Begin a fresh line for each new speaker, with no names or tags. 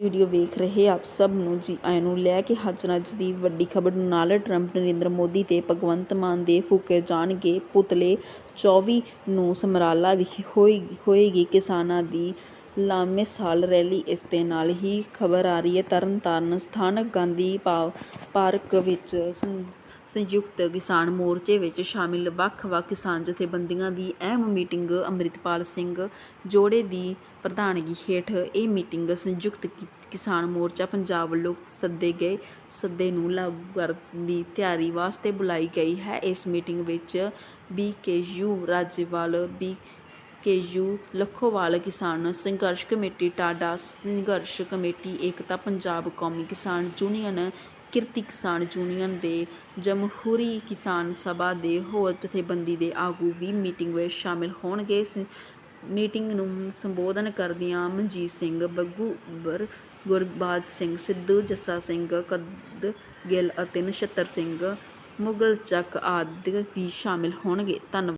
Video ਵੇਖ ਰਹੇ ਆਪ ਸਭ ਨੂੰ ਜੀ ਆਇਆਂ ਨੂੰ ਲੈ ਕੇ ਹਾਜ਼ਰ ਅੱਜ ਦੀ ਵੱਡੀ ਖਬਰ ਡੋਨਾਲਡ ਟਰੰਪ ਨਰਿੰਦਰ ਮੋਦੀ ਤੇ ਭਗਵੰਤ ਮਾਨ ਦੇ ਫੂਕੇ ਜਾਣਗੇ ਪੁਤਲੇ। 24 ਨੂੰ ਸਮਰਾਲਾ ਵਿਖੇ ਹੋਏਗੀ ਹੋਏਗੀ ਕਿਸਾਨਾਂ ਦੀ ਲਾਮੇ ਸਾਲ ਰੈਲੀ। ਇਸ ਦੇ ਨਾਲ ਹੀ ਖਬਰ ਆ ਰਹੀ ਹੈ ਤਰਨਤਾਰਨ ਸਥਾਨਕ ਗਾਂਧੀ ਪਾ- ਪਾਰਕ ਵਿੱਚ ਸੰਯੁਕਤ ਕਿਸਾਨ ਮੋਰਚੇ ਵਿੱਚ ਸ਼ਾਮਿਲ ਵੱਖ-ਵੱਖ ਕਿਸਾਨ ਜਥੇਬੰਦੀਆਂ ਦੀ ਅਹਿਮ ਮੀਟਿੰਗ ਅੰਮ੍ਰਿਤਪਾਲ ਸਿੰਘ ਜੋੜੇ ਦੀ ਪ੍ਰਧਾਨਗੀ ਹੇਠ ਇਹ ਮੀਟਿੰਗ ਸੰਯੁਕਤ ਕਿ- ਕਿਸਾਨ ਮੋਰਚਾ ਪੰਜਾਬ ਵੱਲੋਂ ਸੱਦੇ ਗਏ ਸੱਦੇ ਨੂੰ ਲਾਗੂ ਕਰਨ ਦੀ ਤਿਆਰੀ ਵਾਸਤੇ ਬੁਲਾਈ ਗਈ ਹੈ। ਇਸ ਮੀਟਿੰਗ ਵਿੱਚ BKU Rajewal, BKU Lakhowal Kisan Sangharsh committee, ਟਾਡਾ ਸੰਘਰਸ਼ ਕਮੇਟੀ, ਏਕਤਾ ਪੰਜਾਬ ਕੌਮੀ ਕਿਸਾਨ ਯੂਨੀਅਨ ਕਿਰਤੀ ਕਿਸਾਨ ਯੂਨੀਅਨ ਦੇ ਜਮਹੂਰੀ ਕਿਸਾਨ ਸਭਾ ਦੇ ਹੋਰ ਜਥੇਬੰਦੀ ਦੇ ਆਗੂ ਵੀ ਮੀਟਿੰਗ ਵਿੱਚ ਸ਼ਾਮਿਲ ਹੋਣਗੇ। ਸ- ਮੀਟਿੰਗ ਨੂੰ ਸੰਬੋਧਨ ਕਰਦਿਆਂ ਮਨਜੀਤ ਸਿੰਘ, ਬੱਗੂ ਬਰ ਗੁਰਬਾਜ ਸਿੰਘ, ਸਿੱਧੂ, ਜੱਸਾ ਸਿੰਘ, ਕਦ ਗਿੱਲ ਅਤੇ ਨਛੱਤਰ ਸਿੰਘ, ਮੁਗਲ ਚੱਕ ਆਦਿ ਵੀ ਸ਼ਾਮਿਲ ਹੋਣਗੇ। ਧੰਨਵਾਦ।